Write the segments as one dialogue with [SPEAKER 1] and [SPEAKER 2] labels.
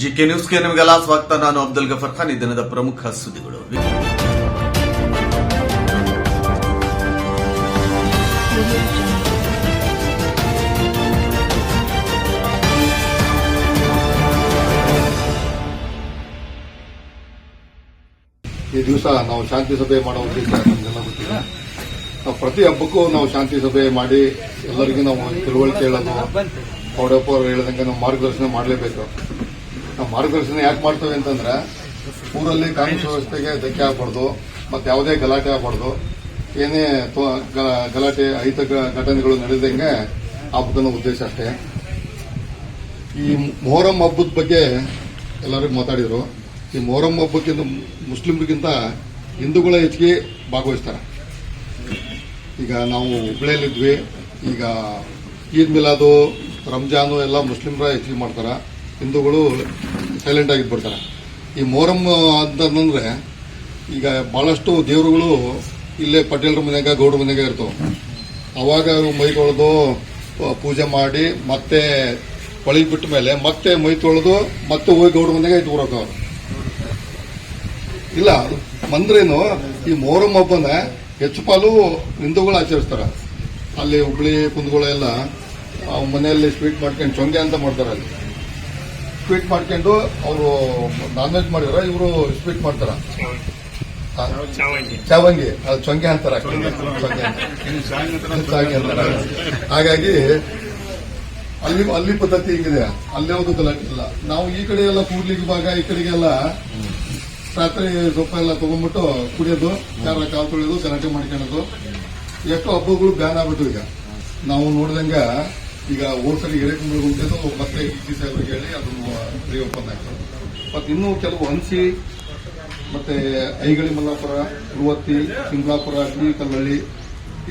[SPEAKER 1] GK ನ್ಯೂಸ್ಗೆ ನಿಮಗೆಲ್ಲ ಸ್ವಾಗತ. ನಾನು ಅಬ್ದುಲ್ ಗಫರ್ ಖಾನ್. ಈ ದಿನದ ಪ್ರಮುಖ ಸುದ್ದಿಗಳು.
[SPEAKER 2] ಈ ದಿವಸ ನಾವು ಶಾಂತಿ ಸಭೆ ಮಾಡೋ ಉದ್ದೇಶ ನಮಗೆಲ್ಲ ಗೊತ್ತಿದೆ ನಾವು ಪ್ರತಿ ಹಬ್ಬಕ್ಕೂ ನಾವು ಶಾಂತಿ ಸಭೆ ಮಾಡಿ ಎಲ್ಲರಿಗೂ ನಾವು ತಿಳುವಳಿಕೆ ಹೇಳೋದು ಪೌಡಪ್ಪ ಅವರು ಹೇಳಿದಂಗೆ ನಾವು ಮಾರ್ಗದರ್ಶನ ಮಾಡಲೇಬೇಕು. ನಾವು ಮಾರ್ಗದರ್ಶನ ಯಾಕೆ ಮಾಡ್ತೇವೆ ಅಂತಂದ್ರೆ, ಊರಲ್ಲಿ ಕಾನೂನು ವ್ಯವಸ್ಥೆಗೆ ಧಕ್ಕೆ ಆಗಬಾರ್ದು, ಮತ್ತೆ ಯಾವುದೇ ಗಲಾಟೆ ಆಗಬಾರ್ದು. ಏನೇ ಗಲಾಟೆ, ಅಹಿತ ಘಟನೆಗಳು ನಡೆದಂಗೆ ಹಬ್ಬದ ಉದ್ದೇಶ ಅಷ್ಟೇ. ಈ ಮೊಹರಂ ಹಬ್ಬದ ಬಗ್ಗೆ ಎಲ್ಲರಿಗೂ ಮಾತಾಡಿದರು. ಈ ಮೊಹರಂ ಹಬ್ಬಕ್ಕಿಂತ ಮುಸ್ಲಿಮ್ಗಿಂತ ಹಿಂದೂಗಳ ಹೆಚ್ಚಿಗೆ ಭಾಗವಹಿಸ್ತಾರೆ. ಈಗ ನಾವು ಹುಬ್ಳಿಯಲ್ಲಿದ್ವಿ. ಈಗ ಈದ್ ಮಿಲಾದು, ರಂಜಾನು ಎಲ್ಲ ಮುಸ್ಲಿಮ್ರ ಹೆಚ್ಚಿಗೆ ಮಾಡ್ತಾರೆ. ಹಿಂದೂಗಳು ಸೈಲೆಂಟ್ ಆಗಿದ್ಬಿಡ್ತಾರೆ ಈ ಮೊಹರಂ ಅಂತಂದ್ರೆ ಈಗ ಬಹಳಷ್ಟು ದೇವರುಗಳು ಇಲ್ಲೇ ಪಟೇಲ್ರ ಮನೆಯಾಗ ಗೌಡ್ರ ಮನೆಯಾಗ ಇರ್ತವೆ. ಅವಾಗ ಮೈ ತೊಳೆದು ಪೂಜೆ ಮಾಡಿ ಮತ್ತೆ ಹೊಳಿ ಬಿಟ್ಟ ಮೇಲೆ ಮತ್ತೆ ಮೈ ತೊಳೆದು ಮತ್ತೆ ಹೋಗಿ ಗೌಡ್ರ ಮನೆಗೆ ಇಟ್ಟು ಬರೋಕೆ ಅವ್ರು. ಇಲ್ಲ ಮಂದ್ರೇನು ಈ ಮೊಹರಂ ಹಬ್ಬನ ಹೆಚ್ಚು ಪಾಲು ಹಿಂದೂಗಳು ಆಚರಿಸ್ತಾರ. ಅಲ್ಲಿ ಹುಬ್ಳಿ ಕುಂದಗೋಳ ಎಲ್ಲ ಆ ಮನೆಯಲ್ಲಿ ಸ್ವೀಟ್ ಮಾಡ್ಕೊಂಡು ಚೊಂಗೆ ಅಂತ ಮಾಡ್ತಾರೆ ಅಲ್ಲಿ. ಸ್ವೀಟ್ ಮಾಡ್ಕೊಂಡು ಅವರು ನಾನ್ ವೆಜ್ ಮಾಡಿದ್ರೆ ಇವರು ಸ್ವೀಟ್ ಮಾಡ್ತಾರ. ಚಾವಂಗಿ. ಅದು ಚೊಂಗೆ ಅಂತಾರ. ಹಾಗಾಗಿ ಅಲ್ಲಿ ಅಲ್ಲಿ ಪದ್ಧತಿ ಹಿಂಗಿದೆ. ಅಲ್ಲೇ ಒಂದು ಗಲಾಟೆ ಇಲ್ಲ. ನಾವು ಈ ಕಡೆ ಎಲ್ಲ ಕೂಡ್ಲಿಕ್ಕೆ ಭಾಗ ಈ ಕಡೆಗೆಲ್ಲ ರಾತ್ರಿ ಸೊಪ್ಪ ಎಲ್ಲ ತಗೊಂಡ್ಬಿಟ್ಟು ಕುಡಿಯೋದು, ಯಾರ ಕಾಲು ತೊಳೆಯೋದು, ಗಲಾಟೆ ಮಾಡ್ಕೊಳ್ಳೋದು. ಎಷ್ಟೋ ಹಬ್ಬಗಳು ಬ್ಯಾನ್ ಆಗ್ಬಿಟ್ಟು ಈಗ. ನಾವು ನೋಡಿದಂಗ ಈಗ ಹೋದ್ ಸರಿ ಎಳೆಕುಂಬಳ ಗುಂಟೆದು ಮತ್ತೆ ಟಿ ಸಾಹೇಬ್ರಿಗೆ ಹೇಳಿ ಅದನ್ನು ರೀಓಪನ್ ಆಗ್ತದೆ ಮತ್ತೆ ಇನ್ನೂ ಕೆಲವು ಹಂಸಿ ಮತ್ತೆ ಐಗಳಿ ಮಲ್ಲಾಪುರ ಗುರುವತ್ತಿ ಸಿಂಗ್ಲಾಪುರ ಅಗ್ನಿ ಕಲ್ಲಳ್ಳಿ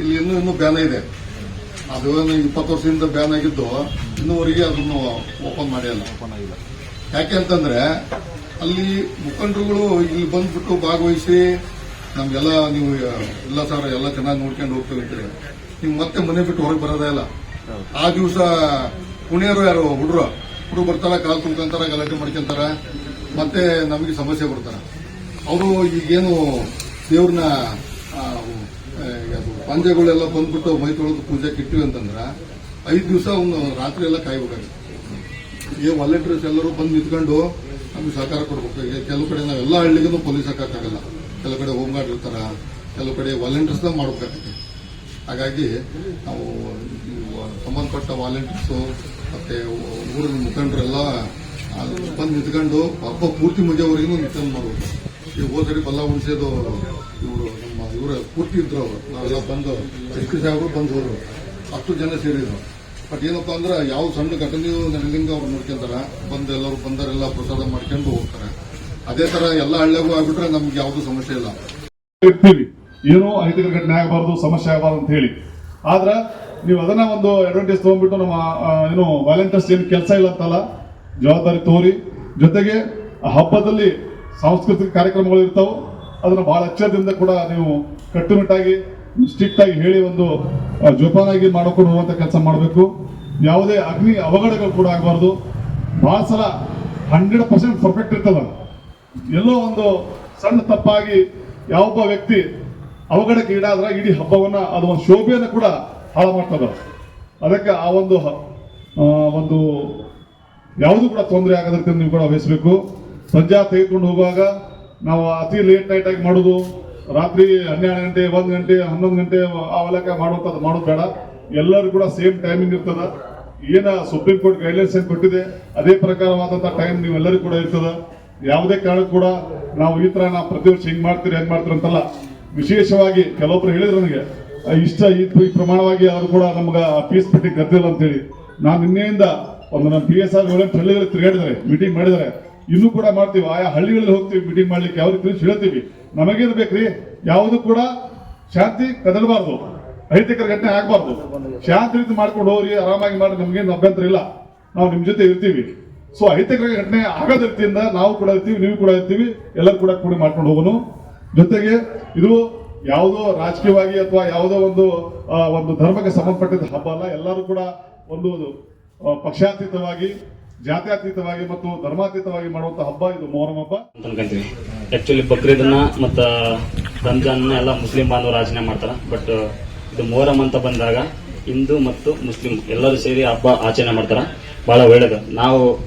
[SPEAKER 2] ಇಲ್ಲಿ ಇನ್ನೂ ಇನ್ನೂ ಬ್ಯಾನ್ ಇದೆ. ಅದು ಇಪ್ಪತ್ತು ವರ್ಷದಿಂದ ಬ್ಯಾನ್ ಆಗಿದ್ದು ಇನ್ನೂವರೆಗೆ ಅದನ್ನು ಓಪನ್ ಮಾಡಿಲ್ಲ. ಓಪನ್ ಆಗಿಲ್ಲ ಯಾಕೆ ಅಂತಂದ್ರೆ ಅಲ್ಲಿ ಮುಖಂಡರುಗಳು ಇಲ್ಲಿ ಬಂದ್ಬಿಟ್ಟು ಭಾಗವಹಿಸಿ ನಮ್ಗೆಲ್ಲ ನೀವು ಎಲ್ಲ ಸರ್, ಎಲ್ಲ ಚೆನ್ನಾಗಿ ನೋಡ್ಕೊಂಡು ಹೋಗ್ತೇವೆ ಇದ್ರೆ ನೀವು ಮತ್ತೆ ಮನೆ ಬಿಟ್ಟು ಹೊರಗೆ ಬರೋದೇ ಇಲ್ಲ. ಆ ದಿವಸ ಪುಣ್ಯರು ಯಾರು ಹುಡುಗರು ಹುಡುಗ ಬರ್ತಾರ, ಕಾಲು ತುಂಬ್ಕೊಂತಾರ, ಗಲಾಟೆ ಮಾಡ್ಕೊಂತಾರ, ಮತ್ತೆ ನಮಗೆ ಸಮಸ್ಯೆ ಬರ್ತಾರ. ಅವರು ಈಗೇನು ದೇವ್ರನ್ನ ಪಂಜೆಗಳೆಲ್ಲ ಬಂದ್ಬಿಟ್ಟು ಮೈ ತೊಳೆದು ಪೂಜೆ ಕಿಟ್ಟಿವಿ ಅಂತಂದ್ರೆ, ಐದು ದಿವಸ ಅವನು ರಾತ್ರಿ ಎಲ್ಲ ಕಾಯ್ಬೇಕಾಗಿತ್ತು. ಈ ವಾಲಂಟಿಯರ್ಸ್ ಎಲ್ಲರೂ ಬಂದು ನಿಂತ್ಕೊಂಡು ನಮಗೆ ಸಹಕಾರ ಕೊಡಬೇಕು. ಈಗ ಕೆಲವು ಕಡೆ ನಾವೆಲ್ಲ ಹಳ್ಳಿಗೂ ಪೊಲೀಸ್ ಹಾಕಕ್ಕಾಗಲ್ಲ. ಕೆಲವು ಕಡೆ ಹೋಮ್ ಗಾರ್ಡ್ ಇರ್ತಾರ, ಕೆಲವು ಕಡೆ ವಾಲಂಟಿಯರ್ಸ್ನ ಮಾಡ್ಬೇಕಾಗ್ತದೆ ಹಾಗಾಗಿ ನಾವು ಸಂಬಂಧಪಟ್ಟ ವಾಲಂಟಿಯರ್ಸು ಮತ್ತೆ ಊರಿನ ಮುಖಂಡರೆಲ್ಲ ಬಂದು ನಿಂತ್ಕೊಂಡು ಹಬ್ಬ ಪೂರ್ತಿ ಮುಗಿಯೋವರೆಗೂ ನಿಂತ್ಕೊಂಡು ಮಾಡಬೇಕು. ಈ ಹೋದ್ಸರಿ ಬಲ್ಲ ಉಣಿಸೋದು ಇವರು ನಮ್ಮ, ಇವರ ಪೂರ್ತಿ ಇದ್ರು ಅವರು. ನಾವೆಲ್ಲ ಬಂದು, ಎಸ್ ಪಿ ಸಾಹೇಬರು ಬಂದು ಹೋದ್ರು. ಹತ್ತು ಜನ ಸೇರಿದ್ರು. ಬಟ್ ಏನಪ್ಪಾ ಅಂದ್ರೆ ಯಾವ ಸಣ್ಣ ಘಟನೆಯೂ ನಡೆದಂಗೆ ಅವ್ರು ನೋಡ್ಕೊಂತಾರ ಬಂದು ಎಲ್ಲರೂ ಬಂದರೆಲ್ಲ ಪ್ರಸಾದ ಮಾಡ್ಕೊಂಡು ಹೋಗ್ತಾರೆ. ಅದೇ ತರ ಎಲ್ಲ ಹಳ್ಳಿಗೂ ಆಗ್ಬಿಟ್ರೆ ನಮ್ಗೆ ಯಾವ್ದು ಸಮಸ್ಯೆ ಇಲ್ಲ.
[SPEAKER 3] ಇರ್ತೀವಿ ಏನೋ ಅಹಿತಕರ ಘಟನೆ ಆಗಬಾರ್ದು, ಸಮಸ್ಯೆ ಆಗಬಾರ್ದು ಅಂತ ಹೇಳಿ. ಆದ್ರೆ ನೀವು ಅದನ್ನ ಒಂದು ಅಡ್ವಾಂಟೇಜ್ ತಗೊಂಡ್ಬಿಟ್ಟು ನಮ್ಮ ಏನು ವಾಲಂಟಿಯರ್ಸ್ ಏನು ಕೆಲಸ ಇಲ್ಲ ಅಂತಲ್ಲ, ಜವಾಬ್ದಾರಿ ತೋರಿ. ಜೊತೆಗೆ ಆ ಹಬ್ಬದಲ್ಲಿ ಸಾಂಸ್ಕೃತಿಕ ಕಾರ್ಯಕ್ರಮಗಳು ಇರ್ತಾವೆ. ಅದನ್ನ ಬಹಳ ಎಚ್ಚರದಿಂದ ಕೂಡ ನೀವು ಕಟ್ಟುನಿಟ್ಟಾಗಿ ಸ್ಟ್ರಿಕ್ಟ್ ಆಗಿ ಹೇಳಿ ಒಂದು ಜೋಪಾನಾಗಿ ಮಾಡ್ಕೊಂಡು ಹೋಗುವಂತ ಕೆಲಸ ಮಾಡಬೇಕು. ಯಾವುದೇ ಅಗ್ನಿ ಅವಘಡಗಳು ಕೂಡ ಆಗಬಾರ್ದು. ಬಹಳ ಸಲ ಹಂಡ್ರೆಡ್ ಪರ್ಸೆಂಟ್ ಪರ್ಫೆಕ್ಟ್ ಇರ್ತದ ಎಲ್ಲೋ ಒಂದು ಸಣ್ಣ ತಪ್ಪಾಗಿ ಯಾವೊಬ್ಬ ವ್ಯಕ್ತಿ ಅವಘಡಕ್ಕೆ ಈಡಾದ್ರೆ ಇಡೀ ಹಬ್ಬವನ್ನ, ಅದು ಒಂದು ಶೋಭೆಯನ್ನು ಕೂಡ ಹಾಳು ಮಾಡ್ತದ ಅದಕ್ಕೆ ಆ ಒಂದು ಒಂದು ಯಾವುದು ಕೂಡ ತೊಂದರೆ ಆಗದಕ್ಕೆ ನೀವು ಕೂಡ ವಹಿಸಬೇಕು ಸಂಜೆ ತೆಗೆದುಕೊಂಡು ಹೋಗುವಾಗ ನಾವು ಅತಿ ಲೇಟ್ ನೈಟ್ ಆಗಿ ಮಾಡೋದು ರಾತ್ರಿ ಹನ್ನೆರಡು ಗಂಟೆ, ಒಂದು ಗಂಟೆ, ಹನ್ನೊಂದು ಗಂಟೆ ಅವೆಲ್ಲಕ್ಕೆ ಮಾಡುವಂಥದ್ದು ಮಾಡೋದು ಬೇಡ. ಎಲ್ಲರೂ ಕೂಡ ಸೇಮ್ ಟೈಮಿಂಗ್ ಇರ್ತದ. ಏನ ಸುಪ್ರೀಂ ಕೋರ್ಟ್ ಗೈಡ್ಲೈನ್ಸ್ ಏನು ಕೊಟ್ಟಿದೆ, ಅದೇ ಪ್ರಕಾರವಾದಂಥ ಟೈಮ್ ನೀವೆಲ್ಲರಿಗೂ ಕೂಡ ಇರ್ತದ. ಯಾವುದೇ ಕಾರಣಕ್ಕೂ ಕೂಡ ನಾವು ಈ ಥರ ನಾವು ಪ್ರತಿ ವರ್ಷ ಹಿಂಗೆ ಮಾಡ್ತೀರಿ, ಹೆಂಗೆ ಮಾಡ್ತೀರಿ ಅಂತಲ್ಲ. ವಿಶೇಷವಾಗಿ ಕೆಲವೊಬ್ರು ಹೇಳಿದ್ರು ನನಗೆ ಇಷ್ಟ ಈ ಈ ಪ್ರಮಾಣವಾಗಿ ಅವರು ಕೂಡ ನಮ್ಗೆ ಪೀಸ್ ಪಟ್ಟಿ ಗದ್ದಿಲ್ಲ ಅಂತೇಳಿ. ನಾನು ನಿನ್ನೆಯಿಂದ ಒಂದು ನಮ್ಮ ಪಿ ಎಸ್ ಆರ್ ಹಳ್ಳಿಗಳಲ್ಲಿ ತಿರುಗಾಡಿದ್ದಾರೆ ಮೀಟಿಂಗ್ ಮಾಡಿದರೆ ಇನ್ನೂ ಕೂಡ ಮಾಡ್ತೀವಿ. ಆಯಾ ಹಳ್ಳಿಗಳಲ್ಲಿ ಹೋಗ್ತೀವಿ ಮೀಟಿಂಗ್ ಮಾಡ್ಲಿಕ್ಕೆ. ಯಾವ ರೀತಿ ಹೇಳ್ತೀವಿ. ನಮಗೇನು ಬೇಕ್ರಿ ಯಾವುದು ಕೂಡ ಶಾಂತಿ ಕದಲಬಾರ್ದು. ಅಹಿತಕರ ಘಟನೆ ಆಗ್ಬಾರ್ದು. ಶಾಂತಿ ರೀತಿ ಮಾಡ್ಕೊಂಡು ಹೋಗ್ರಿ, ಆರಾಮಾಗಿ ಮಾಡಿ ನಮ್ಗೇನು ಅಭ್ಯಂತರ ಇಲ್ಲ. ನಾವು ನಿಮ್ಮ ಜೊತೆ ಇರ್ತೀವಿ. ಸೊ ಅಹಿತಕರ ಘಟನೆ ಆಗದ ರೀತಿಯಿಂದ ನಾವು ಕೂಡ ಇರ್ತೀವಿ, ನೀವು ಕೂಡ ಇರ್ತೀವಿ, ಎಲ್ಲರೂ ಕೂಡ ಕೂಡಿ ಮಾಡ್ಕೊಂಡು ಹೋಗೋನು. ಜೊತೆಗೆ ಇದು ಯಾವುದೋ ರಾಜಕೀಯವಾಗಿ ಅಥವಾ ಯಾವುದೋ ಒಂದು ಒಂದು ಧರ್ಮಕ್ಕೆ ಸಂಬಂಧಪಟ್ಟಿದ್ದ ಹಬ್ಬ ಅಲ್ಲ, ಎಲ್ಲರೂ ಕೂಡ ಒಂದು ಪಕ್ಷಾತೀತವಾಗಿ ಜಾತ್ಯತೀತವಾಗಿ ಮತ್ತು ಧರ್ಮಾತೀತವಾಗಿ ಮಾಡುವಂತ ಹಬ್ಬ ಇದು ಮೊಹರಂ ಹಬ್ಬ.
[SPEAKER 4] ಅಂತ ಅನ್ಕೊಂತೀವಿ. ಆಕ್ಚುಲಿ ಬಕ್ರೀದನ್ನ ಮತ್ತು ರಂಜಾನ್ ಎಲ್ಲ ಮುಸ್ಲಿಂ ಬಾಂಧವರು ಆಚರಣೆ ಮಾಡ್ತಾರೆ. ಬಟ್ ಇದು ಮೊಹರಂ ಅಂತ ಬಂದಾಗ ಹಿಂದೂ ಮತ್ತು ಮುಸ್ಲಿಂ ಎಲ್ಲರೂ ಸೇರಿ ಹಬ್ಬ ಆಚರಣೆ ಮಾಡ್ತಾರೆ. ಬಹಳ ಒಳ್ಳೇದು. ನಾವು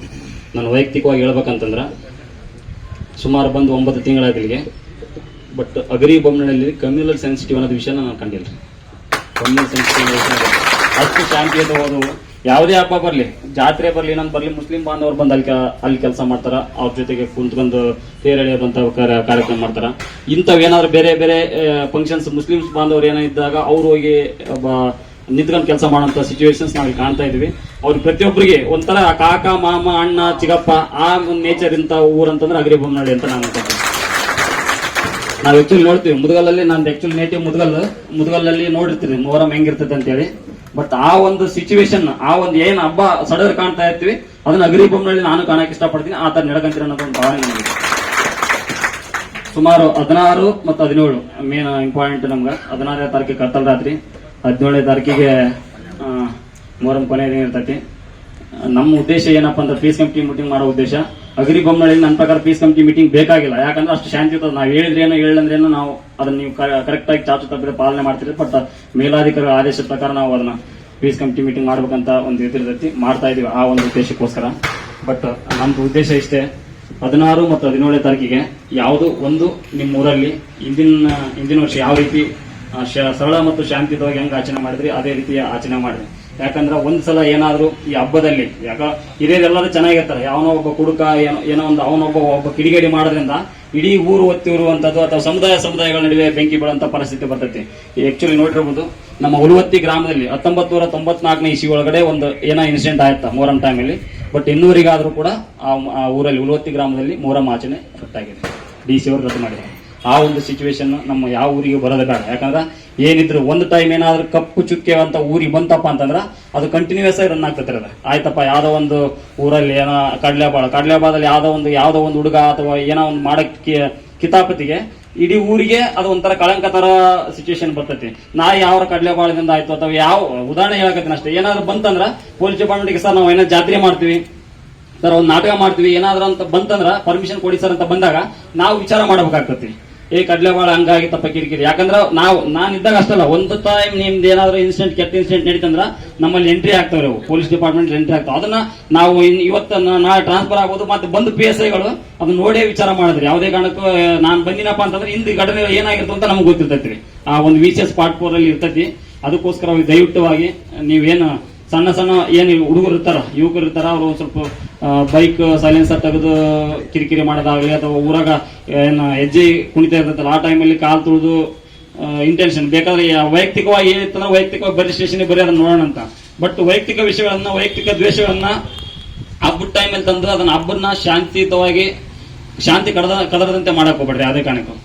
[SPEAKER 4] ನಾನು ವೈಯಕ್ತಿಕವಾಗಿ ಹೇಳ್ಬೇಕಂತಂದ್ರೆ ಸುಮಾರು ಬಂದು ಒಂಬತ್ತು ತಿಂಗಳಾಗಲಿಗೆ ಬಟ್ ಅಗರಿ ಬೊಮ್ಮನಲ್ಲಿ ಕಮ್ಯುನಲ್ ಸೆನ್ಸಿಟಿವ್ ಅನ್ನೋದು ವಿಷಯನ ನಾನು ಕಂಡಿಲ್ಲ. ಕಮ್ಯುನಲ್ ಸೆನ್ಸಿಟಿವ್ ಅಷ್ಟು ಶಾಂತಿಯುತ ಹೋದವು ಯಾವುದೇ ಹಬ್ಬ ಬರಲಿ, ಜಾತ್ರೆ ಬರಲಿ, ಇನ್ನೊಂದು ಬರಲಿ, ಮುಸ್ಲಿಂ ಬಾಂಧವರು ಬಂದು ಅಲ್ಲಿ ಅಲ್ಲಿ ಕೆಲಸ ಮಾಡ್ತಾರ. ಅವ್ರ ಜೊತೆಗೆ ಕುಂತ್ಕೊಂಡು ತೇರೆಳೆಯೋದಂತ ಕಾರ್ಯ- ಕಾರ್ಯಕ್ರಮ ಮಾಡ್ತಾರ. ಇಂಥವು ಏನಾದ್ರು ಬೇರೆ ಬೇರೆ ಫಂಕ್ಷನ್ಸ್ ಮುಸ್ಲಿಮ್ಸ್ ಬಾಂಧವರು ಏನೋ ಇದ್ದಾಗ ಅವ್ರು ಹೋಗಿ ನಿಂತ್ಕೊಂಡು ಕೆಲಸ ಮಾಡುವಂತ ಸಿಚುವೇಶನ್ಸ್ ನಾವು ಕಾಣ್ತಾ ಇದ್ವಿ. ಅವ್ರ ಪ್ರತಿಯೊಬ್ಬರಿಗೆ ಒಂಥರ ಕಾಕ, ಮಾಮ, ಅಣ್ಣ, ಚಿಗಪ್ಪ, ಆ ಒಂದು ನೇಚರ್ ಇಂಥ ಊರಂತಂದ್ರೆ ಅಗ್ರಿ ಬೊಮ್ಮನಹಳ್ಳಿ ಅಂತ ನಾನು ಅನ್ಕೊಂತೀನಿ ನಾವು ಆಕ್ಚುಲಿ ನೋಡ್ತೀವಿ. ಮುದಗಲಲ್ಲಿ ನಾನು ಆಕ್ಚುಲಿ ನೇಟಿವ್ ಮುದಗಲ್, ಮುದಗಲಲ್ಲಿ ನೋಡಿರ್ತೀವಿ ಮೊಹರಂ ಹೆಂಗಿರ್ತದೆ ಅಂತೇಳಿ. ಬಟ್ ಆ ಒಂದು ಸಿಚುವೇಶನ್ ಆ ಒಂದು ಏನ್ ಹಬ್ಬ ಸಡಗರ ಕಾಣ್ತಾ ಇರ್ತೀವಿ, ಅದನ್ನ ಅಗರಿ ನಾನು ಕಾಣಕ್ಕೆ ಇಷ್ಟಪಡ್ತೀನಿ. ಆ ತರ ನಡ್ಕಂತೀನಿ ಅನ್ನೋದು ಒಂದು ಭಾವನೆ ನನಗೆ ಸುಮಾರು ಹದಿನಾರು ಮತ್ತು ಹದಿನೇಳು ಮೇನ್ ಇಂಪಾರ್ಟೆಂಟ್ ನಮ್ಗೆ. ಹದಿನಾರನೇ ತಾರೀಕಿಗೆ ಕತ್ತಲ ರಾತ್ರಿ, ಹದಿನೇಳನೇ ತಾರೀಕಿಗೆ ಮೊಹರಂ ಕೊನೆ ದಿನ ಇರ್ತೈತಿ. ನಮ್ಮ ಉದ್ದೇಶ ಏನಪ್ಪ ಅಂದ್ರೆ ಪೀಸ್ ಕಮಿಟಿ ಮೀಟಿಂಗ್ ಮಾಡೋ ಉದ್ದೇಶ. ಅಗ್ರಿ ಬೊಮ್ಮಳಿ ನನ್ನ ಪ್ರಕಾರ ಪೀಸ್ ಕಮಿಟಿ ಮೀಟಿಂಗ್ ಬೇಕಾಗಿಲ್ಲ. ಯಾಕಂದ್ರೆ ಅಷ್ಟು ಶಾಂತಿ ಇರ್ತದೆ. ನಾವು ಹೇಳಿದ್ರೇನು ಹೇಳಿದ್ರೇನು ನಾವು ಅದನ್ನ ನೀವು ಕರೆಕ್ಟ್ ಆಗಿ ಚಾಚು ತಪ್ಪಿದ್ರೆ ಪಾಲನೆ ಮಾಡ್ತೀರಿ. ಬಟ್ ಮೇಲಾಧಿಕಾರಿ ಆದೇಶದ ಪ್ರಕಾರ ನಾವು ಅದನ್ನ ಪೀಸ್ ಕಮಿಟಿ ಮೀಟಿಂಗ್ ಮಾಡ್ಬೇಕಂತ ಒಂದು ಇದಿರ್ತೈತಿ. ಮಾಡ್ತಾ ಇದೀವಿ ಆ ಒಂದು ಉದ್ದೇಶಕ್ಕೋಸ್ಕರ. ಬಟ್, ನಮ್ದು ಉದ್ದೇಶ ಇಷ್ಟೇ. ಹದಿನಾರು ಮತ್ತು ಹದಿನೇಳನೇ ತಾರೀಕಿಗೆ ಯಾವುದು ಒಂದು ನಿಮ್ಮ ಊರಲ್ಲಿ ಇಂದಿನ ಇಂದಿನ ವರ್ಷ ಯಾವ ರೀತಿ ಸರಳ ಮತ್ತು ಶಾಂತಿಯುತವಾಗಿ ಹೆಂಗೆ ಆಚರಣೆ ಮಾಡಿದ್ರಿ, ಅದೇ ರೀತಿ ಆಚರಣೆ ಮಾಡಿದ್ರಿ ಯಾಕಂದ್ರೆ ಒಂದು ಸಲ ಏನಾದರೂ ಈ ಹಬ್ಬದಲ್ಲಿ, ಯಾಕ, ಹಿರಿಯರೆಲ್ಲರೂ ಚೆನ್ನಾಗಿರ್ತಾರೆ. ಯಾವನೋ ಒಬ್ಬ ಕುಡುಕ, ಏನೋ ಏನೋ ಒಂದು, ಅವನೊಬ್ಬ ಒಬ್ಬ ಕಿಡಿಗೇಡಿ ಮಾಡೋದ್ರಿಂದ ಇಡೀ ಊರು ಒತ್ತಿರುವಂಥದ್ದು ಅಥವಾ ಸಮುದಾಯ ಸಮುದಾಯಗಳ ನಡುವೆ ಬೆಂಕಿ ಬೀಳುವಂತ ಪರಿಸ್ಥಿತಿ ಬರ್ತೈತಿ. ಆ್ಯಕ್ಚುಲಿ ನೋಡಿರ್ಬೋದು, ನಮ್ಮ ಉಳುವತ್ತಿ ಗ್ರಾಮದಲ್ಲಿ ಹತ್ತೊಂಬತ್ತು ನೂರ ತೊಂಬತ್ನಾಲ್ಕನೇ ಇಸಿ ಒಳಗಡೆ ಒಂದು ಏನೋ ಇನ್ಸಿಡೆಂಟ್ ಆಯ್ತಾ ಮೊಹರಂ ಟೈಮಲ್ಲಿ ಬಟ್ ಇನ್ನೂರಿಗಾದ್ರೂ ಕೂಡ ಆ ಆ ಊರಲ್ಲಿ ಉಳುವತ್ತಿ ಗ್ರಾಮದಲ್ಲಿ ಮೊಹರಂ ಆಚರಣೆ ರದ್ದಾಗಿದೆ. ಡಿ ಸಿ ಅವರು ರದ್ದು ಮಾಡಿದ್ದಾರೆ. ಆ ಒಂದು ಸಿಚುವೇಶನ್ ನಮ್ಮ ಯಾವ ಊರಿಗೆ ಬರೋದೇ ಬೇಡ. ಯಾಕಂದ್ರೆ ಏನಿದ್ರು ಒಂದು ಟೈಮ್ ಏನಾದ್ರೂ ಕಪ್ಪು ಚುಕ್ಕೆ ಅಂತ ಊರಿಗೆ ಬಂತಪ್ಪ ಅಂತಂದ್ರ ಅದು ಕಂಟಿನ್ಯೂಸ್ ಆಗಿ ರನ್ ಆಗ್ತದೆ ಅದು. ಆಯ್ತಪ್ಪ, ಯಾವುದೋ ಒಂದು ಊರಲ್ಲಿ ಏನೋ ಕಡ್ಲೆಬಾಳ ಕಡ್ಲೆಬಾಳದಲ್ಲಿ ಯಾವುದೋ ಒಂದು ಯಾವುದೋ ಒಂದು ಹುಡುಗ ಅಥವಾ ಏನೋ ಒಂದು ಮಾಡಕ್ಕೆ ಕಿತಾಪತಿಗೆ ಇಡೀ ಊರಿಗೆ ಅದು ಒಂಥರ ಕಳಂಕ ತರ ಸಿಚುವೇಶನ್ ಬರ್ತೈತಿ. ನಾ ಯಾವ ಕಡ್ಲೆಬಾಳದಿಂದ ಆಯ್ತು ಅಥವಾ ಯಾವ, ಉದಾಹರಣೆ ಹೇಳಕತ್ತೀನಿ ಅಷ್ಟೇ. ಏನಾದ್ರು ಬಂತಂದ್ರ ಪೊಲೀಸ್ ಡಿಪಾರ್ಟ್ಮೆಂಟ್ಗೆ ಸರ್ ನಾವು ಏನೋ ಜಾತ್ರೆ ಮಾಡ್ತೀವಿ, ಸರ್ ಒಂದು ನಾಟಕ ಮಾಡ್ತೀವಿ, ಏನಾದ್ರು ಅಂತ ಬಂತಂದ್ರ ಪರ್ಮಿಷನ್ ಕೊಡಿ ಸರ್ ಅಂತ ಬಂದಾಗ ನಾವು ವಿಚಾರ ಮಾಡಬೇಕಾಗ್ತತಿ. ಏ ಹಂಗಾಗಿ ತಪ್ಪ ಕಿರಿಕಿರಿ. ಯಾಕಂದ್ರೆ ನಾವು ನಾನು ಇದ್ದಾಗ ಅಷ್ಟಲ್ಲ, ಒಂದು ಟೈಮ್ ನಿಮ್ದು ಏನಾದ್ರು ಇನ್ಸಿಡೆಂಟ್ ಕೆಟ್ಟ ಇನ್ಸಿಡೆಂಟ್ ನಡೀತಂದ್ರ ನಮ್ಮಲ್ಲಿ ಎಂಟ್ರಿ ಆಗ್ತಾವ್ರಿ ಅವು. ಪೊಲೀಸ್ ಡಿಪಾರ್ಟ್ಮೆಂಟ್ ಎಂಟ್ರಿ ಆಗ್ತಾವ. ಅದನ್ನ ನಾವು ಇವತ್ತ ನಾಳೆ ಟ್ರಾನ್ಸ್ಫರ್ ಆಗೋದು ಮತ್ತೆ ಬಂದು ಪಿ ಎಸ್ ಐಗಳು ಅದನ್ನ ನೋಡೇ ವಿಚಾರ ಮಾಡಿದ್ರಿ. ಯಾವುದೇ ಕಾರಣಕ್ಕೂ ನಾನು ಬಂದಿನಪ್ಪ ಅಂತಂದ್ರೆ ಹಿಂದೆ ಘಟನೆ ಏನಾಗಿತ್ತು ಅಂತ ನಮ್ಗೆ ಗೊತ್ತಿರ್ತೈತ್ರಿ. ಆ ಒಂದು V C S part four ಅಲ್ಲಿ ಇರ್ತೈತಿ. ಅದಕ್ಕೋಸ್ಕರ ದಯವಿಟ್ಟವಾಗಿ ನೀವೇನು ಸಣ್ಣ ಸಣ್ಣ ಏನು ಹುಡುಗರು ಇರ್ತಾರ, ಯುವಕರು ಇರ್ತಾರ, ಅವರು ಸ್ವಲ್ಪ ಬೈಕ್ ಸೈಲೆನ್ಸರ್ ತೆಗೆದು ಕಿರಿಕಿರಿ ಮಾಡೋದಾಗಲಿ ಅಥವಾ ಊರಾಗ ಏನು ಹೆಜ್ಜೆ ಕುಣಿತಾ ಇರ್ತೈತಲ್ಲ, ಆ ಟೈಮಲ್ಲಿ ಕಾಲ್ ತುಳಿದು ಇಂಟೆನ್ಷನ್ ಬೇಕಾದ್ರೆ ವೈಯಕ್ತಿಕವಾಗಿ ಏನಿತ್ತಂದ್ರೆ ವೈಯಕ್ತಿಕವಾಗಿ ಬರೀ ಸ್ಟೇಷನ್ ಬರೀ ಅದನ್ನ ನೋಡೋಣ ಅಂತ. ಬಟ್ ವೈಯಕ್ತಿಕ ವಿಷಯಗಳನ್ನ, ವೈಯಕ್ತಿಕ ದ್ವೇಷಗಳನ್ನ ಹಬ್ಬದ ಟೈಮಲ್ಲಿ ತಂದ್ರೆ ಅದನ್ನ ಹಬ್ಬನ ಶಾಂತಿಯುತವಾಗಿ, ಶಾಂತಿ ಕಡದ ಕದರದಂತೆ ಮಾಡಕ್ ಹೋಗ್ಬೇಡ್ರಿ ಅದೇ ಕಾರಣಕ್ಕೂ.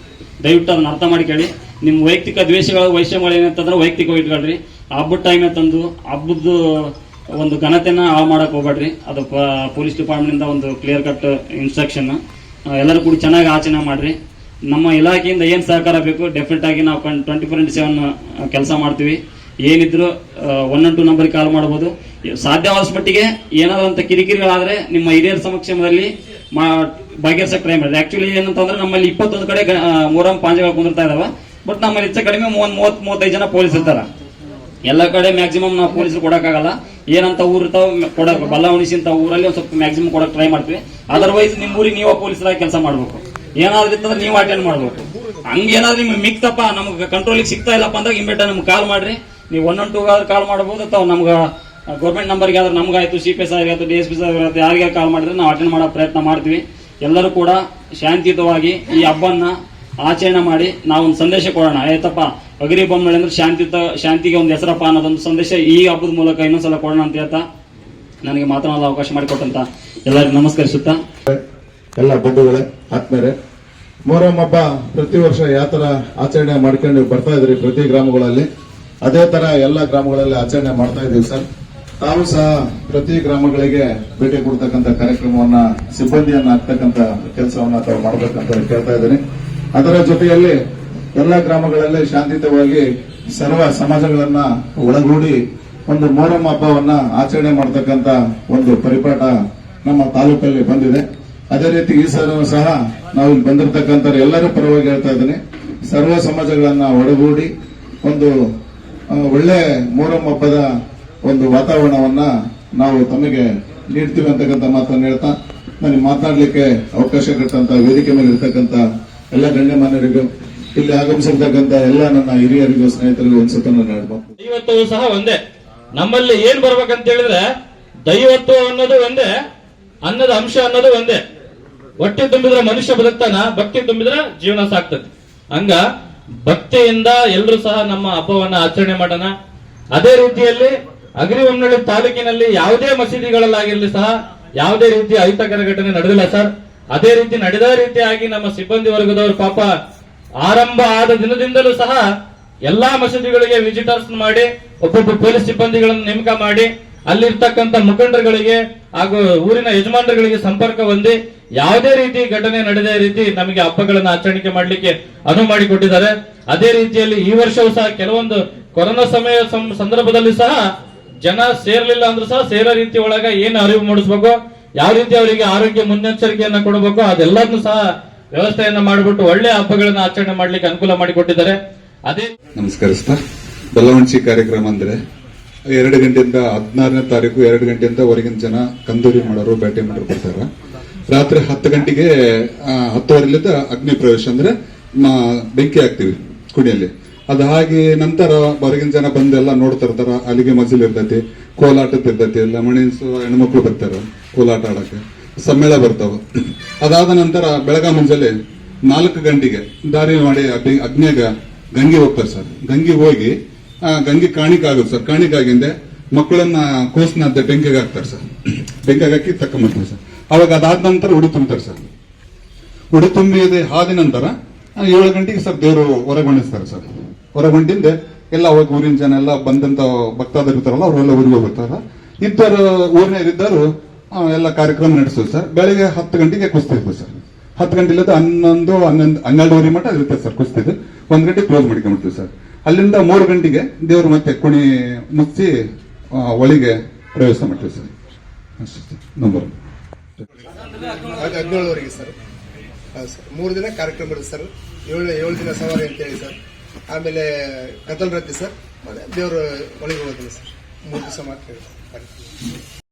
[SPEAKER 4] ದಯವಿಟ್ಟು ಅದನ್ನ ಅರ್ಥ ಮಾಡ್ಕೊಳ್ಳಿ ನಿಮ್ಮ ವೈಯಕ್ತಿಕ ದ್ವೇಷಗಳ ವೈಷಮ್ಯಗಳು ಏನಂತಂದ್ರೆ ವೈಯಕ್ತಿಕವಾಗಿ ಇಟ್ಕೊಳ್ರಿ ಹಬ್ಬದ ಟೈಮ್ ತಂದು ಹಬ್ಬದ ಒಂದು ಘನತೆನ ಹಾಳು ಮಾಡಕ್ ಹೋಗ್ಬೇಡ್ರಿ. ಅದು ಪೊಲೀಸ್ ಡಿಪಾರ್ಟ್ಮೆಂಟಿಂದ ಒಂದು ಕ್ಲಿಯರ್ ಕಟ್ ಇನ್ಸ್ಟ್ರಕ್ಷನ್ ಎಲ್ಲರೂ ಕೂಡ ಚೆನ್ನಾಗಿ ಆಚರಣೆ ಮಾಡ್ರಿ. ನಮ್ಮ ಇಲಾಖೆಯಿಂದ ಏನು ಸಹಕಾರ ಬೇಕು ಡೆಫಿನೆಟ್ ಆಗಿ ನಾವು ಟ್ವೆಂಟಿ ಫೋರ್ ಇಂಟು ಸೆವೆನ್ ಕೆಲಸ ಮಾಡ್ತೀವಿ. ಏನಿದ್ರು one one two number call ಮಾಡ್ಬೋದು. ಸಾಧ್ಯವಾದಷ್ಟು ಮಟ್ಟಿಗೆ ಏನಾದ್ರು ಅಂತ ಕಿರಿಕಿರಿಗಳಾದರೆ ನಿಮ್ಮ ಹಿರಿಯರ ಸಮಕ್ಷಮದಲ್ಲಿ ಮಾ ಬಗೆಹರಿಸಕ್ ಟ್ರೈ ಮಾಡಿದೆ ಆಕ್ಚುಲಿ ಏನಂತಂದ್ರೆ ನಮ್ಮಲ್ಲಿ ಇಪ್ಪತ್ತೊಂದು ಕಡೆ ಮೂರಂ ಪಾಂಜೆಗಳು ಕುಂದಿರ್ತಾ ಇದಾವೆ. ಬಟ್ ನಮ್ಮಲ್ಲಿ ಹೆಚ್ಚು ಕಡಿಮೆ ಮೂವತ್ ಮೂವತ್ ಮೂವತ್ತೈದು ಜನ ಪೊಲೀಸ್ ಇರ್ತಾರ. ಎಲ್ಲ ಕಡೆ ಮ್ಯಾಕ್ಸಿಮಮ್ ನಾವು ಪೊಲೀಸರು ಕೊಡಕ್ಕಾಗಲ್ಲ. ಏನಂತ ಊರ್ ಇರ್ತಾವ ಕೊಡಕ್ ಬಲ್ಲವಣಿಸಿ ಅಂತ ಊರಲ್ಲಿ ಒಂದ್ ಸ್ವಲ್ಪ ಮ್ಯಾಕ್ಸಿಮಮ್ ಕೊಡಕ್ ಟ್ರೈ ಮಾಡ್ತೀವಿ. ಅದರ್ವೈಸ್ ನಿಮ್ ಊರಿಗೆ ನೀವು ಪೊಲೀಸರಾಗಿ ಕೆಲಸ ಮಾಡ್ಬೇಕು. ಏನಾದ್ರೂ ಇತ್ತಂದ್ರೆ ನೀವು ಅಟೆಂಡ್ ಮಾಡ್ಬೇಕು. ಹಂಗೇನಾದ್ರೂ ನಿಮ್ಗೆ ಮಿಕ್ತಪ್ಪ ನಮ್ಗೆ ಕಂಟ್ರೋಲಿಗೆ ಸಿಗ್ತಾ ಇಲ್ಲಪ್ಪ ಅಂದಾಗ ಇಮ್ಮಿಡಿಯೇಟ್ ನಮ್ಗೆ ಕಾಲ್ ಮಾಡ್ರಿ. ನೀವು ಒನ್ ಒನ್ ಟೂ ಆದ್ರೆ ಕಾಲ್ ಮಾಡಬಹುದು ಅಥವಾ ನಮ್ಗೆ ಗೌರ್ಮೆಂಟ್ ನಂಬರ್ಗೆ ಆದ್ರೆ ನಮ್ಗಾಯ್ತು ಸಿ ಪಿ ಎಸ್ ಆಗಿತ್ತು ಡಿ ಎಸ್ ಪಿ ಆಗಿರುತ್ತೆ ಯಾರಿಗೆ ಕಾಲ್ ಮಾಡಿದ್ರೆ ನಾವು ಅಟೆಂಡ್ ಮಾಡೋ ಪ್ರಯತ್ನ ಮಾಡ್ತೀವಿ. ಎಲ್ಲರೂ ಕೂಡ ಶಾಂತಿಯುತವಾಗಿ ಈ ಹಬ್ಬನ್ನ ಆಚರಣೆ ಮಾಡಿ ನಾವೊಂದು ಸಂದೇಶ ಕೊಡೋಣ. ಆಯ್ತಪ್ಪ ಅಗರಿ ಬೊಮ್ಮಳೆ ಅಂದ್ರೆ ಶಾಂತಿಯುತ, ಶಾಂತಿಗೆ ಒಂದು ಹೆಸರಪ್ಪ ಅನ್ನೋದೊಂದು ಸಂದೇಶ ಈ ಹಬ್ಬದ ಮೂಲಕ ಇನ್ನೊಂದ್ಸಲ ಕೊಡೋಣ ಅಂತ ಹೇಳ್ತಾ ನನಗೆ ಮಾತನಾಡಲು ಅವಕಾಶ ಮಾಡಿಕೊಟ್ಟಂತ ಎಲ್ಲರಿಗೂ ನಮಸ್ಕರಿಸುತ್ತಾ.
[SPEAKER 2] ಎಲ್ಲ ಬಂಧುಗಳೇ ಆತ್ಮೇರೆ ಮೊಹರಂ ಹಬ್ಬ ಪ್ರತಿ ವರ್ಷ ಯಾವ ತರ ಆಚರಣೆ ಮಾಡ್ಕೊಂಡು ಬರ್ತಾ ಇದ್ರಿ ಪ್ರತಿ ಗ್ರಾಮಗಳಲ್ಲಿ? ಅದೇ ತರ ಎಲ್ಲ ಗ್ರಾಮಗಳಲ್ಲಿ ಆಚರಣೆ ಮಾಡ್ತಾ ಇದೀವಿ ಸರ್. ತಾವು ಸಹ ಪ್ರತಿ ಗ್ರಾಮಗಳಿಗೆ ಭೇಟಿ ಕೊಡ್ತಕ್ಕಂಥ ಕಾರ್ಯಕ್ರಮವನ್ನ, ಸಿಬ್ಬಂದಿಯನ್ನ ಹಾಕ್ತಕ್ಕಂಥ ಕೆಲಸವನ್ನ ತಾವು ಮಾಡಬೇಕಂತ ಕೇಳ್ತಾ ಇದ್ದೀನಿ. ಅದರ ಜೊತೆಯಲ್ಲಿ
[SPEAKER 5] ಎಲ್ಲ ಗ್ರಾಮಗಳಲ್ಲಿ ಶಾಂತಿಯುತವಾಗಿ ಸರ್ವ ಸಮಾಜಗಳನ್ನ ಒಳಗೂಡಿ ಒಂದು ಮೊಹರಂ ಹಬ್ಬವನ್ನ ಆಚರಣೆ ಮಾಡತಕ್ಕಂತ ಒಂದು ಪರಿಪಾಠ ನಮ್ಮ ತಾಲೂಕಲ್ಲಿ ಬಂದಿದೆ. ಅದೇ ರೀತಿ ಈ ಸಲ ಸಹ ನಾವು ಇಲ್ಲಿ ಬಂದಿರತಕ್ಕಂಥ ಎಲ್ಲರ ಪರವಾಗಿ ಹೇಳ್ತಾ ಇದ್ದೀನಿ. ಸರ್ವ ಸಮಾಜಗಳನ್ನ ಒಳಗೂಡಿ ಒಂದು ಒಳ್ಳೆ ಮೊಹರಂ ಹಬ್ಬದ ಒಂದು ವಾತಾವರಣವನ್ನ ನಾವು ತಮಗೆ ನೀಡ್ತೀವಿ ಅಂತಕ್ಕಂಥ ಮಾತನ್ನು ಹೇಳ್ತಾ ನನಗೆ ಮಾತನಾಡಲಿಕ್ಕೆ ಅವಕಾಶ ಕೊಟ್ಟಂತ, ವೇದಿಕೆ ಮೇಲೆ ಇರ್ತಕ್ಕಂಥ ಎಲ್ಲ ಗಣ್ಯಮಾನ್ಯರಿಗೂ, ಇಲ್ಲಿ ಆಗಮಿಸಿರ್ತಕ್ಕಂಥ ಎಲ್ಲ ನನ್ನ ಹಿರಿಯರಿಗೂ, ಸ್ನೇಹಿತರಿಗೂ ಒಂದ್ಸತ ನಾನು
[SPEAKER 6] ಹೇಳ್ಬೋದು. ಸಹ ಒಂದೇ. ನಮ್ಮಲ್ಲಿ ಏನ್ ಬರ್ಬೇಕಂತ ಹೇಳಿದ್ರೆ, ದೈವತ್ವ ಅನ್ನೋದು ಒಂದೇ, ಅನ್ನದ ಅಂಶ ಅನ್ನೋದು ಒಂದೇ. ಹೊಟ್ಟೆ ತುಂಬಿದ್ರೆ ಮನುಷ್ಯ ಬದುಕ್ತಾನ, ಭಕ್ತಿ ತುಂಬಿದ್ರೆ ಜೀವನ ಸಾಕ್ತದೆ. ಹಂಗ, ಭಕ್ತಿಯಿಂದ ಎಲ್ಲರೂ ಸಹ ನಮ್ಮ ಹಬ್ಬವನ್ನ ಆಚರಣೆ ಮಾಡೋಣ. ಅದೇ ರೀತಿಯಲ್ಲಿ ಅಗ್ರಿಬೊಮ್ಮನಹಳ್ಳಿ ತಾಲೂಕಿನಲ್ಲಿ ಯಾವುದೇ ಮಸೀದಿಗಳಲ್ಲಾಗಿರಲಿ ಸಹ ಯಾವುದೇ ರೀತಿ ಅಹಿತಕರ ಘಟನೆ ನಡೆದಿಲ್ಲ ಸರ್. ಅದೇ ರೀತಿ ನಡೆದ ರೀತಿಯಾಗಿ ನಮ್ಮ ಸಿಬ್ಬಂದಿ ವರ್ಗದವರು ಪಾಪ ಆರಂಭ ಆದ ದಿನದಿಂದಲೂ ಸಹ ಎಲ್ಲಾ ಮಸೀದಿಗಳಿಗೆ ವಿಸಿಟರ್ಸ್ ಮಾಡಿ, ಒಬ್ಬೊಬ್ಬ ಪೊಲೀಸ್ ಸಿಬ್ಬಂದಿಗಳನ್ನು ನೇಮಕ ಮಾಡಿ, ಅಲ್ಲಿರ್ತಕ್ಕಂಥ ಮುಖಂಡರುಗಳಿಗೆ ಹಾಗೂ ಊರಿನ ಯಜಮಾನರುಗಳಿಗೆ ಸಂಪರ್ಕ ಹೊಂದಿ ಯಾವುದೇ ರೀತಿ ಘಟನೆ ನಡೆದ ರೀತಿ ನಮಗೆ ಹಬ್ಬಗಳನ್ನು ಆಚರಣೆ ಮಾಡಲಿಕ್ಕೆ ಅನುವು ಮಾಡಿಕೊಟ್ಟಿದ್ದಾರೆ. ಅದೇ ರೀತಿಯಲ್ಲಿ ಈ ವರ್ಷವೂ ಸಹ ಕೆಲವೊಂದು ಕೊರೋನಾ ಸಮಯ ಸಂದರ್ಭದಲ್ಲಿ ಸಹ ಜನ ಸೇರ್ಲಿಲ್ಲ ಅಂದ್ರೂ ಸಹ ಸೇರೋ ರೀತಿ ಒಳಗ ಏನು ಅರಿವು ಮೂಡಿಸ್ಬೇಕು? ಯಾವ ರೀತಿ ಅವರಿಗೆ ಆರೋಗ್ಯ ಮುನ್ನೆಚ್ಚರಿಕೆಯನ್ನ ಕೊಡಬೇಕು? ಅದೆಲ್ಲದನ್ನು ಸಹ ವ್ಯವಸ್ಥೆಯನ್ನ ಮಾಡಿಬಿಟ್ಟು ಒಳ್ಳೆ ಹಬ್ಬಗಳನ್ನ ಆಚರಣೆ ಮಾಡ್ಲಿಕ್ಕೆ ಅನುಕೂಲ ಮಾಡಿಕೊಟ್ಟಿದ್ದಾರೆ. ಅದೇ
[SPEAKER 7] ನಮಸ್ಕರಿಸ್ತಾ ಬೆಳವಣಿಗೆ ಕಾರ್ಯಕ್ರಮ ಅಂದ್ರೆ ಎರಡು ಗಂಟೆಯಿಂದ ಹದಿನಾರನೇ ತಾರೀಕು ಎರಡು ಗಂಟೆಯಿಂದ ಹೊರಗಿನ ಜನ ಕಂದೂರಿ ಮಾಡೋರು ಭೇಟಿ ಮಾಡೋರು ಬರ್ತಾರ. ರಾತ್ರಿ ಹತ್ತು ಗಂಟೆಗೆ ಆ, ಹತ್ತುವರೆಲಿಂದ ಅಗ್ನಿ ಪ್ರವೇಶ ಅಂದ್ರೆ ಬೆಂಕಿ ಹಾಕ್ತಿವಿ ಕುಣಿಯಲ್ಲಿ. ಅದ ಹಾಗೆ ನಂತರ ಹೊರಗಿನ ಜನ ಬಂದೆಲ್ಲ ನೋಡ್ತಾ ಇರ್ತಾರ ಅಲ್ಲಿಗೆ ಮಜಲ್ ಇರ್ತೈತಿ ಕೋಲಾಟದ ಇರ್ತೈತಿ ಲಮಣಿಸು ಹೆಣ್ಮಕ್ಳು ಬರ್ತಾರ, ಕೋಲಾಟ ಆಡಕ್ಕೆ. ಸಮ್ಮೇಳ ಬರ್ತಾವ. ಅದಾದ ನಂತರ ಬೆಳಗ ಮುಂಜಾನೆ ನಾಲ್ಕು ಗಂಟೆಗೆ ದಾರಿ ಮಾಡಿ ಅಗ್ನಿ- ಅಗ್ನಿಯಾಗ ಗಂಗೆ ಹೋಗ್ತಾರೆ ಸರ್. ಗಂಗೆ ಹೋಗಿ ಗಂಗೆ ಕಾಣಿಕೆ ಆಗುತ್ತೆ ಸರ್. ಕಾಣಿಕೆ ಆಗಿಂದೆ ಮಕ್ಕಳನ್ನ ಕೋಸ್ನ ಅಂತ ಬೆಂಕಿಗೆ ಹಾಕ್ತಾರೆ ಸರ್. ಬೆಂಕಿಗೆ ಹಾಕಿ ತಕೊಂಬರ್ತಾರೆ ಸರ್. ಅವಾಗ ಅದಾದ ನಂತರ ಉಡಿ ತುಂಬ್ತಾರೆ ಸರ್. ಉಡಿ ತುಂಬಿದೆ ಆದ ನಂತರ ಏಳು ಗಂಟೆಗೆ ಸರ್ ದೇವರು ಹೊರಗೊಂಡಿಸ್ತಾರೆ ಸರ್. ಹೊರಗೊಂಡಿಂದೆ ಎಲ್ಲ ಅವಾಗ ಊರಿನ ಜನ ಎಲ್ಲ ಬಂದಂತ ಭಕ್ತಾದರು ಇರ್ತಾರಲ್ಲ, ಅವರೆಲ್ಲ ಊರಿಗೆ ಹೋಗ್ತಾರ ಇದ್ದರು ಊರಿನಲ್ಲಿದ್ದರು ಎಲ್ಲ ಕಾರ್ಯಕ್ರಮ ನಡೆಸೋದು ಸರ್. ಬೆಳಿಗ್ಗೆ ಹತ್ತು ಗಂಟೆಗೆ ಕುಸ್ತಿ ಇರ್ತದೆ ಸರ್. ಹತ್ತು ಗಂಟೆಲಿಂದ ಹನ್ನೊಂದು ಹನ್ನೊಂದು, ಹನ್ನೆರಡುವರೆ ಮಟ್ಟ ಇರುತ್ತೆ ಸರ್ ಕುಸ್ತಿದ್ದು ಒಂದು ಗಂಟೆ ಕ್ಲೋಸ್ ಮಾಡ್ಕೊಂಡ್ಬಿಡ್ತೀವಿ ಸರ್. ಅಲ್ಲಿಂದ ಮೂರು ಗಂಟೆಗೆ ದೇವರು ಮತ್ತೆ ಕುಣಿ ಮುಚ್ಚಿ ಒಳಗೆ ಪ್ರವೇಶ ಮಾಡ್ತೀವಿ ಸರ್. ಅಷ್ಟೇ. ನಂಬರ್
[SPEAKER 8] ಹದಿನೇಳುವರೆಗೆ ಸರ್. ಹೌದು ಸರ್. ಮೂರು ದಿನ ಕಾರ್ಯಕ್ರಮ ಇರುತ್ತೆ ಸರ್. ಏಳು ಏಳು ದಿನ ಸವಾರಿ ಅಂತ ಹೇಳಿ ಸರ್. ಆಮೇಲೆ ಕತಲ್ ರತ್ತಿ ಸರ್ ದೇವರು ಒಳಗೆ ಹೋಗೋದಿಲ್ಲ ಸರ್. ಮೂರು ದಿವಸ ಮಾತ್ರ